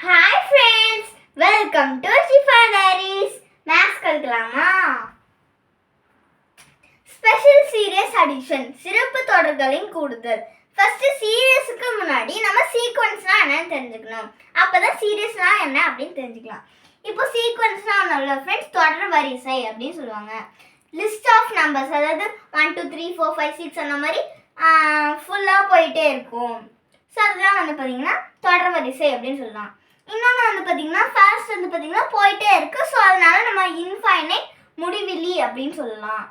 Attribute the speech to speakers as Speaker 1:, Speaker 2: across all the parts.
Speaker 1: Hi friends welcome to Shifa diaries maths கற்கலாமா? Special series addition சிறப்பு தொடர்களின் கூடுதல். First சீரியஸுக்கு முன்னாடி நம்ம சீக்வன்ஸ்னா என்னன்னு தெரிஞ்சுக்கணும். அப்பதான் சீரியஸ்னா என்ன அப்படின்னு தெரிஞ்சுக்கலாம். இப்போ சீக்வன்ஸ்னா ஒன்றும் ஃப்ரெண்ட்ஸ் தொடர் வரிசை அப்படின்னு சொல்லுவாங்க. லிஸ்ட் ஆஃப் நம்பர்ஸ் அதாவது one two three four five six அந்த மாதிரி ஃபுல்லாக போயிட்டே இருக்கும். ஸோ அதுதான் வந்து பார்த்தீங்கன்னா தொடர் வரிசை அப்படின்னு சொல்லலாம் இன்னொன்று வந்து பார்த்தீங்கன்னா ஃபர்ஸ்ட் வந்து பார்த்தீங்கன்னா போயிட்டே இருக்குது ஸோ அதனால நம்ம இன்ஃபைனைட் முடிவிலி அப்படின்னு சொல்லலாம்.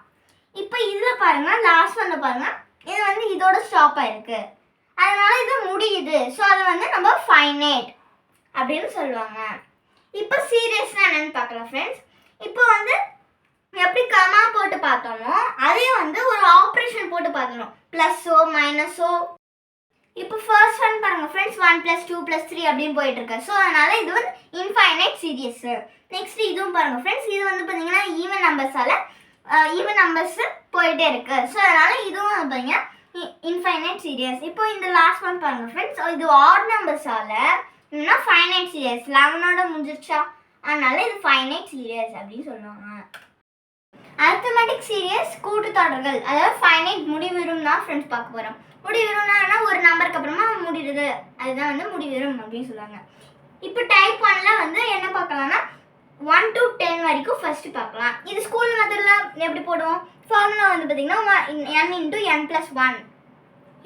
Speaker 1: இப்போ இதில் பாருங்கள் லாஸ்ட் வந்து பாருங்கள் இது வந்து இதோட ஸ்டாப் ஆயிருக்கு. அதனால இது முடியுது. ஸோ அதை வந்து நம்ம ஃபைனேட் அப்படின்னு சொல்லுவாங்க. இப்போ சீரியஸ்னா என்னன்னு பார்க்கலாம் ஃப்ரெண்ட்ஸ் இப்போ வந்து எப்படி கமா போட்டு பார்த்தோமோ அதே வந்து ஒரு ஆப்ரேஷன் போட்டு பார்க்கணும் ப்ளஸ்ஸோ மைனஸோ இப்போ ஃபர்ஸ்ட் ஒன் பாருங்க friends one plus two plus three அப்படின்னு போயிட்டு இருக்கு ஸோ அதனால இது வந்து இன்ஃபைனைட் சீரியஸ் நெக்ஸ்ட் இதுவும் பாருங்க ஃப்ரெண்ட்ஸ் இது வந்து பார்த்தீங்கன்னா ஈவன் நம்பர்ஸால் ஈவன் நம்பர்ஸ் போயிட்டே இருக்கு. ஸோ அதனால இதுவும் பார்த்தீங்கன்னா இன்ஃபைனைட் சீரியஸ் இப்போ இந்த லாஸ்ட் ஒன் பாருங்க ஃப்ரெண்ட்ஸ் இது ஆட் நம்பர்ஸால் என்னன்னா ஃபைனைட் சீரியஸ் லெவனோட முடிஞ்சிருச்சா? அதனால இது ஃபைனைட் சீரியஸ் அப்படின்னு சொல்லுவாங்க. அர்த்தமெட்டிக் சீரியஸ் கூட்டுத்தொடர்கள். அதாவது ஃபைனைட் முடிவிரும் தான் ஃப்ரெண்ட்ஸ் பார்க்க போகிறோம் முடிவிரும்னா ஒரு நம்பருக்கு அப்புறமா முடிடுது அதுதான் வந்து முடிவிரும் அப்படின்னு சொல்லுவாங்க. இப்போ டைப் ஒன்ல வந்து என்ன பார்க்கலாம்னா ஒன் டு டென் வரைக்கும் ஃபர்ஸ்ட் பார்க்கலாம். இது ஸ்கூல் மெத்தடில் எப்படி போடுவோம்? ஃபார்முலா வந்து பார்த்தீங்கன்னா n into n plus one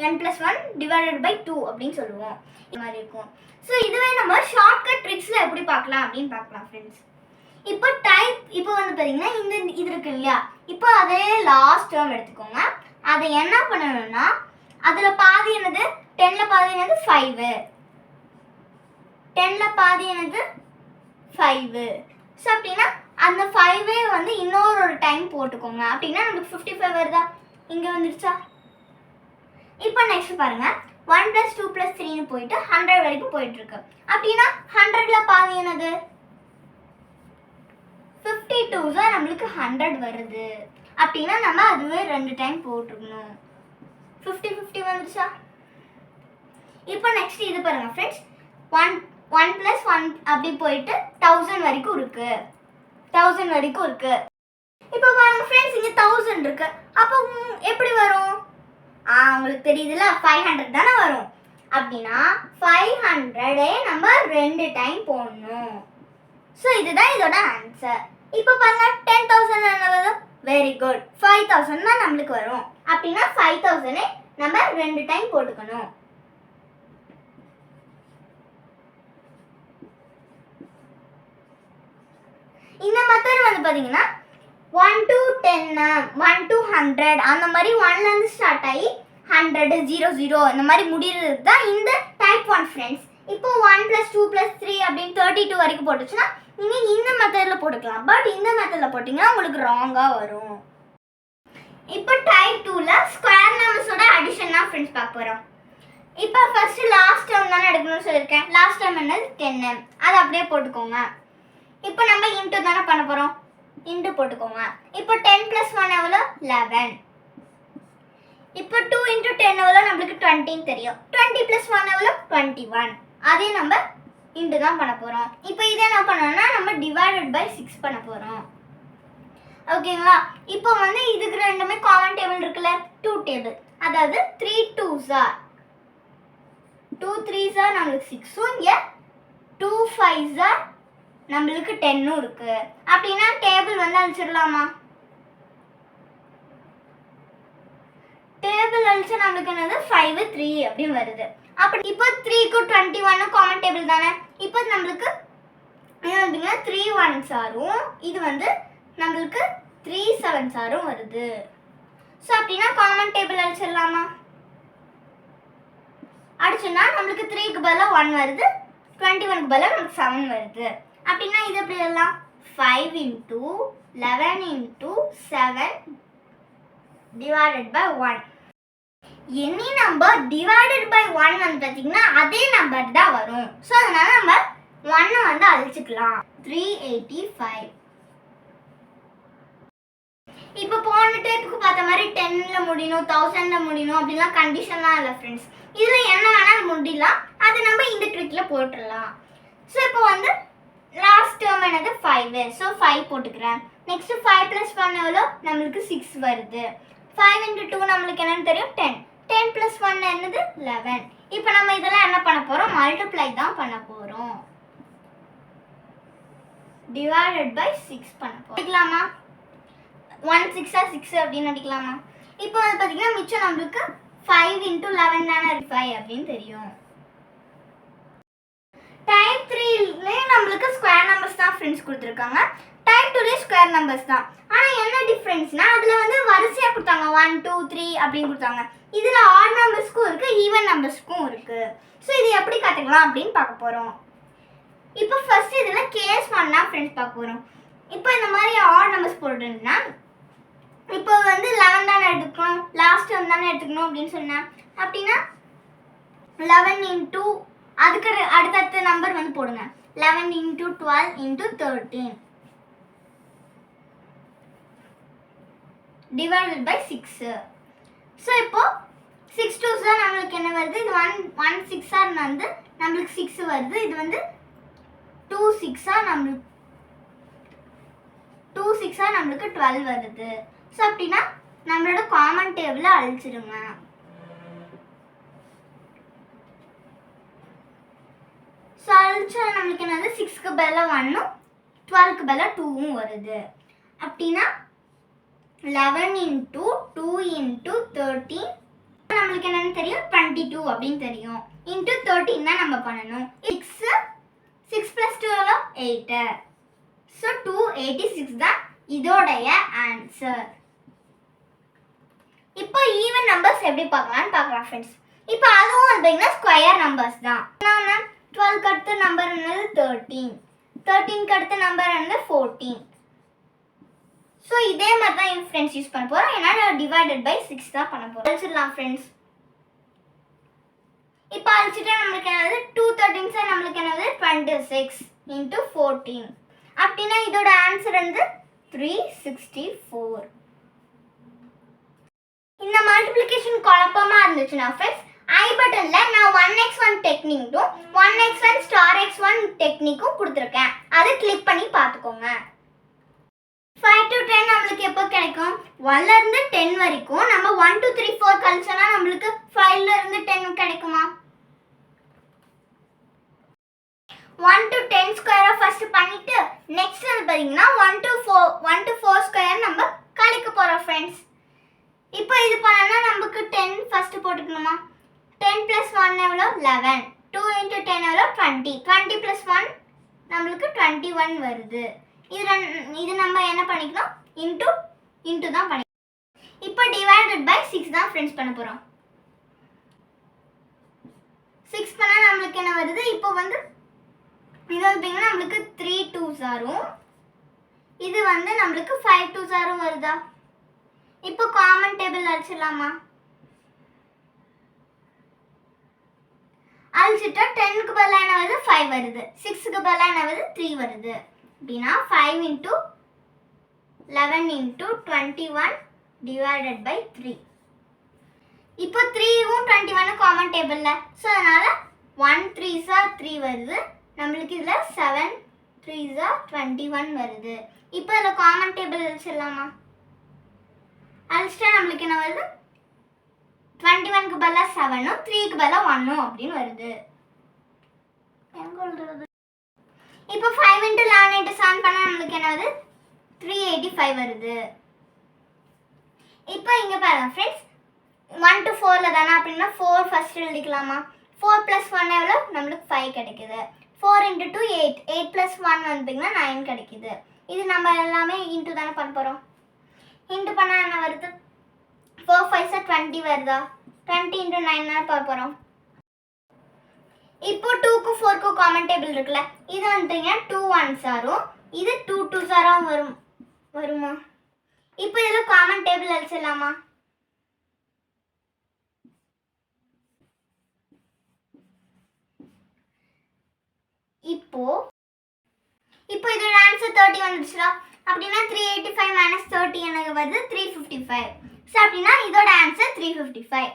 Speaker 1: n plus one divided by two அப்படின்னு சொல்லுவோம். இது மாதிரி இருக்கும். ஸோ இதுவே நம்ம ஷார்ட்கட் ட்ரிக்ஸில் எப்படி பார்க்கலாம் அப்படின்னு பார்க்கலாம் ஃப்ரெண்ட்ஸ் இப்போ டைப் இப்போ வந்து பார்த்தீங்கன்னா இந்த இது இருக்கு இல்லையா? இப்போ அதே லாஸ்ட் டேர்ம் எடுத்துக்கோங்க. அதை என்ன பண்ணணும்னா அதில் பாதி என்னது? டென்னில் பாதி என்னது? ஃபைவு டென்னில் பாதி என்னது? ஃபைவு ஸோ அப்படின்னா அந்த ஃபைவே வந்து இன்னொரு ஒரு டைம் போட்டுக்கோங்க. அப்படின்னா நமக்கு ஃபிஃப்டி ஃபைவ் வருதா? இங்கே வந்துருச்சா? இப்போ நெக்ஸ்ட் பாருங்க. ஒன் ப்ளஸ் டூ ப்ளஸ் த்ரீன்னு போயிட்டு ஹண்ட்ரட் வரைக்கும் போயிட்டு இருக்கு அப்படின்னா ஹண்ட்ரட்ல பாதி என்னது? ஃபிஃப்டி டூ தான் நம்மளுக்கு ஹண்ட்ரட் வருது. அப்படின்னா நம்ம அதுவே ரெண்டு டைம் போட்டுக்கணும். ஃபிஃப்டி ஃபிஃப்டி வந்துருச்சா? இப்போ நெக்ஸ்ட் இது பாருங்க friends one one plus one அப்படி போயிட்டு தௌசண்ட் வரைக்கும் இருக்கு. தௌசண்ட் வரைக்கும் இருக்கு. இப்போ பாருங்க ஃப்ரெண்ட்ஸ் இங்கே தௌசண்ட் இருக்கு. அப்போ எப்படி வரும்? ஆ உங்களுக்கு தெரியுதுல ஃபைவ் ஹண்ட்ரட் தானே வரும். அப்படின்னா ஃபைவ் ஹண்ட்ரடே நம்ம ரெண்டு டைம் போடணும். ஸோ இதுதான் இதோட ஆன்சர் இப்போ பாருங்க டென் தௌசண்ட் என்ன வரும் வெரி குட் ஃபைவ் தௌசண்ட் தான் நம்மளுக்கு வரும். அப்படின்னா ஃபைவ் தௌசண்டே நம்ம ரெண்டு டைம் போட்டுக்கணும். இந்த மெத்தட் வந்து பார்த்தீங்கன்னா ஒன் டு டென்னு ஒன் டு ஹண்ட்ரட் அந்த மாதிரி ஒன்லேருந்து ஸ்டார்ட் ஆகி ஹண்ட்ரடு ஜீரோ ஜீரோ இந்த மாதிரி முடிகிறது தான் இந்த டைப் ஒன் ஃப்ரெண்ட்ஸ் இப்போ one plus two plus three அப்படின்னு தேர்ட்டி டூ வரைக்கும் போட்டுச்சுன்னா நீங்கள் இந்த மெத்தடில் போட்டுக்கலாம். பட் இந்த மெத்தடில் போட்டிங்கன்னா உங்களுக்கு ராங்காக வரும். இப்போ டைப் டூவில் ஸ்கொயர் நம்பர்ஸோட அடிஷன் தான் ஃப்ரெண்ட்ஸ் பார்க்க போகிறோம் இப்போ ஃபஸ்ட்டு லாஸ்ட் டேர்ம் தானே எடுக்கணும்னு சொல்லியிருக்கேன். லாஸ்ட் டேர்ம் என்னது? டென்னு அதை அப்படியே போட்டுக்கோங்க. இப்போ நம்ம இன்ட்டு தானே பண்ண போகிறோம் இன்ட்டு போட்டுக்கோங்க. இப்போ டென் ப்ளஸ் ஒன் எவ்வளோ லெவன் இப்போ டூ இன்ட்டு டென் எவ்வளோ நம்மளுக்கு டுவெண்ட்டின்னு தெரியும். டுவெண்ட்டி ப்ளஸ் ஒன் எவ்வளோ டுவெண்ட்டி ஒன் அதே நம்ம இன்ட்டு தான் பண்ண போகிறோம் இப்போ இதை என்ன பண்ணோம்னா நம்ம டிவைடட் பை சிக்ஸ் பண்ண போகிறோம் ஓகேங்களா இப்போ வந்து இதுக்கு ரெண்டுமே காமன் டேபிள் இருக்குல்ல? டூ டேபிள் அதாவது three two sir two three sir நம்மளுக்கு சிக்ஸும் இங்கே டூ ஃபைவ் சார் நம்மளுக்கு டென்னும் இருக்குது அப்படின்னா டேபிள் வந்து அழிச்சிடலாமா? டேபிள் அழிச்சா நம்மளுக்கு என்னது? ஃபைவ் த்ரீ அப்படின்னு வருது. அப்படி இப்போ த்ரீக்கு டுவெண்ட்டி ஒன்னு காமன் டேபிள் தானே? இப்போ நம்மளுக்கு என்ன வந்துங்கன்னா த்ரீ ஒன் சாரும் இது வந்து நம்மளுக்கு த்ரீ செவன் சாரும் வருது. ஸோ அப்படின்னா காமன் டேபிள் அடிச்சிடலாமா? அடிச்சோன்னா நம்மளுக்கு த்ரீக்கு பதிலாக ஒன் வருது. டுவெண்ட்டி ஒனுக்கு பதிலாக நமக்கு செவன் வருது. அப்படின்னா இது எப்படி எல்லாம் five into eleven into seven divided by one any number divided by one வந்து பார்த்தீங்கன்னா அதே நம்பர் தான் வரும். ஸோ அதனால நம்ம ஒன்னை வந்து அழிச்சுக்கலாம். த்ரீ எயிட்டி ஃபைவ் இப்போ போன டைப்புக்கு பார்த்த மாதிரி டென்னில் முடியணும் தௌசண்டில் முடியணும் அப்படிலாம் கண்டிஷன்லாம் இல்லை ஃப்ரெண்ட்ஸ் இதில் என்ன வேணாலும் முடியலாம். அதை நம்ம இந்த ட்ரிக்கில் போட்டுடலாம். ஸோ இப்போ வந்து லாஸ்ட் டேர்ம் என்னது? ஃபைவ் ஸோ ஃபைவ் போட்டுக்கிறேன். நெக்ஸ்ட் ஃபைவ் ப்ளஸ் ஒன் எவ்வளோ நம்மளுக்கு சிக்ஸ் வருது. ஃபைவ் இன்ட்டு டூ நம்மளுக்கு என்னன்னு தெரியும்? டென் டென் ப்ளஸ் ஒன் என்னது? லெவன் இப்போ நம்ம இதெல்லாம் என்ன பண்ண போகிறோம் மல்டிப்ளை தான் பண்ண போகிறோம் டிவைடட் பை சிக்ஸ் பண்ண போகிறோம் அடிக்கலாமா? ஒன் சிக்ஸாக சிக்ஸ் அப்படின்னு அடிக்கலாமா? இப்போ வந்து பார்த்தீங்கன்னா மிச்சம் நம்மளுக்கு ஃபைவ் இன்ட்டு லெவன் தானே ஃபைவ் அப்படின்னு தெரியும். டைப் த்ரீலேயும் நம்மளுக்கு ஸ்கொயர் நம்பர்ஸ் தான் ஃப்ரெண்ட்ஸ் கொடுத்துருக்காங்க. டைப் டூலேயும் ஸ்கொயர் நம்பர்ஸ் தான். ஆனால் என்ன டிஃப்ரென்ஸ்னால் அதில் வந்து வரிசை ஒன் டூ த்ரீ அப்படின்னு கொடுத்தாங்க. இதில் ஆட் நம்பர்ஸ்க்கும் இருக்குது ஈவன் நம்பர்ஸ்க்கும் இருக்குது ஸோ இது எப்படி கற்றுக்கலாம் அப்படின்னு பார்க்க போகிறோம் இப்போ ஃபஸ்ட் இதில் கேஸ் ஒன்னா ஃப்ரெண்ட்ஸ் பார்க்க போகிறோம் இப்போ இந்த மாதிரி ஆட் நம்பர்ஸ் போட்டுருந்தா இப்போ வந்து லெவன் தானே எடுத்துக்கணும் லாஸ்ட் ஒன் தானே எடுத்துக்கணும் அப்படின்னு சொன்னேன் அப்படின்னா லெவன் இன்டூ அதுக்கு அடுத்தடுத்த நம்பர் வந்து போடுங்க. Eleven into twelve into thirteen divided by six so இப்போது சிக்ஸ் டூ தான் நம்மளுக்கு என்ன வருது? இது ஒன் ஒன் சிக்ஸாக வந்து நம்மளுக்கு சிக்ஸ் வருது. இது வந்து டூ சிக்ஸாக நம்மளுக்கு டூ சிக்ஸாக நம்மளுக்கு டுவெல் வருது. ஸோ அப்படின்னா நம்மளோட காமன் டேபிளை அழிச்சிடுங்க. ஸோ அழிச்சா நம்மளுக்கு என்னது? சிக்ஸ்க்கு பதிலாக ஒன்னும் டுவெல்க்கு பதிலாக டூவும் வருது. அப்படின்னா eleven into two into thirteen நம்மளுக்கு என்னென்னு தெரியும்? டுவெண்ட்டி டூ அப்படின்னு தெரியும். இன்டூ தேர்ட்டின் தான் நம்ம பண்ணணும். சிக்ஸ் சிக்ஸ் ப்ளஸ் டூ எவ்வளோ eight so two eighty six தான் இதோடைய ஆன்சர் இப்போ ஈவன் நம்பர்ஸ் எப்படி பார்க்கலாம்னு பார்க்கலாம் ஃப்ரெண்ட்ஸ் இப்போ அதுவும் பார்த்தீங்கன்னா ஸ்கொயர் நம்பர்ஸ் தான். மேம் டுவெல்க்கு அடுத்த நம்பர் என்னது? தேர்ட்டீன் தேர்ட்டீன்க்கு அடுத்த நம்பர் என்னது? ஃபோர்டீன் ஸோ இதே மாதிரி தான் என் ஃப்ரெண்ட்ஸ் யூஸ் பண்ண போகிறோம் ஏன்னா நான் டிவைடட் பை சிக்ஸ் தான் பண்ண போகிறோம் அழிச்சிடலாம் ஃப்ரெண்ட்ஸ் இப்போ அழிச்சிட்டா நம்மளுக்கு என்னது? டூ தேர்ட்டின் சார் நம்மளுக்கு என்னது? டுவெண்ட்டி சிக்ஸ் இன்ட்டு ஃபோர்டீன் அப்படின்னா இதோட ஆன்சர் வந்து த்ரீ சிக்ஸ்டி ஃபோர் இந்த மல்டிப்ளிகேஷன் குழப்பமாக இருந்துச்சுன்னா ஃப்ரெண்ட்ஸ் ஐ பட்டனில் நான் one x one டெக்னிக்கும் one x one star x one டெக்னிக்கும் கொடுத்துருக்கேன். அதை கிளிக் பண்ணி பார்த்துக்கோங்க. ஃபைவ் டு டென் நம்மளுக்கு எப்போ கிடைக்கும்? ஒன்லேருந்து டென் வரைக்கும் நம்ம ஒன் டூ த்ரீ ஃபோர் கழிச்சோன்னா நம்மளுக்கு ஃபைவ்லேருந்து டென் கிடைக்குமா? ஒன் டு டென் ஸ்கொயரை ஃபஸ்ட்டு பண்ணிவிட்டு நெக்ஸ்ட் வந்து பார்த்தீங்கன்னா one to four one to four square நம்ம கழிக்க போகிறோம் ஃப்ரெண்ட்ஸ் இப்போ இது பண்ணோன்னா நமக்கு டென் ஃபஸ்ட்டு போட்டுக்கணுமா? டென் ப்ளஸ் ஒன் எவ்வளோ லெவன் டூ இன்ட்டு டென் எவ்வளோ டுவெண்ட்டி டுவெண்ட்டி ப்ளஸ் ஒன் நம்மளுக்கு டுவெண்ட்டி ஒன் வருது. இது ரெண்டு- இது நம்ம என்ன பண்ணிக்கணும்? இன்ட்டு இன்ட்டு தான் பண்ணிக்கணும். இப்போ டிவைடட் பை சிக்ஸ் தான் ஃப்ரெண்ட்ஸ் பண்ண போகிறோம் சிக்ஸ் பண்ணால் நம்மளுக்கு என்ன வருது? இப்போ வந்து இது வந்து பார்த்தீங்கன்னா நம்மளுக்கு த்ரீ டூ சாரும் இது வந்து நம்மளுக்கு ஃபைவ் டூ சாரும் வருதா? இப்போ காமன் டேபிள் அழிச்சிடலாமா? அழிச்சிட்டா டென்னுக்கு பதிலாக என்ன வருது? ஃபைவ் வருது. சிக்ஸுக்கு பதிலாக என்ன வருது? த்ரீ வருது. அப்படின்னா five into eleven into twenty one divided by three இப்போ த்ரீவும் டுவெண்ட்டி ஒன்னு காமன் டேபிளில் ஸோ அதனால் ஒன் த்ரீஸா த்ரீ வருது. நம்மளுக்கு இதில் செவன் த்ரீஸா டுவெண்ட்டி ஒன் வருது. இப்போ இதில் காமன் டேபிள் அழிச்சிடலாமா அழிச்சிட்டா நம்மளுக்கு என்ன வருது? டுவெண்ட்டி ஒன்க்கு பதிலாக செவனும் த்ரீக்கு பதிலாக ஒன்னும் அப்படின்னு வருது. எங்கே இப்போ five into eleven into seven பண்ணால் நம்மளுக்கு என்ன வருது த்ரீ எயிட்டி ஃபைவ் வருது. இப்போ இங்கே பாருங்க ஃப்ரெண்ட்ஸ் ஒன் டு ஃபோரில் தானே அப்படின்னா ஃபோர் ஃபஸ்ட்டு எழுதிக்கலாமா? ஃபோர் ப்ளஸ் ஒன் எவ்வளோ நம்மளுக்கு ஃபைவ் கிடைக்குது. Four into two eight eight plus one வந்துட்டிங்கன்னா நைன் கிடைக்குது. இது நம்ம எல்லாமே இன்ட்டு தானே பண்ண போகிறோம் இன்ட்டு பண்ணால் என்ன வருது? ஃபோர் ஃபைவ் சார் டுவெண்ட்டி வருதா? டுவெண்ட்டி இன்ட்டு நைன் தானே பார்க்க போகிறோம் இப்போ டூக்கு ஃபோர்க்கு காமன் டேபிள் இருக்குல்ல இது வந்துங்க டூ ஒன்ஸ் ஆரும் இது டூ டூ சாரும் வரும் வருமா? இப்போ இதில் காமன் டேபிள் அழிச்சிடலாமா இப்போ இப்போ இதோட ஆன்சர் தேர்ட்டி வந்துடுச்சுடா. அப்படின்னா three eighty five minus thirty எனக்கு வருது த்ரீ ஃபிஃப்டி ஃபைவ் ஸோ அப்படின்னா இதோட answer three fifty five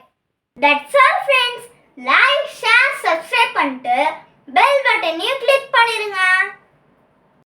Speaker 1: that's all friends like share subscribe பண்ணிட்டு பெல் பட்டனையும் கிளிக் பண்ணிடுங்க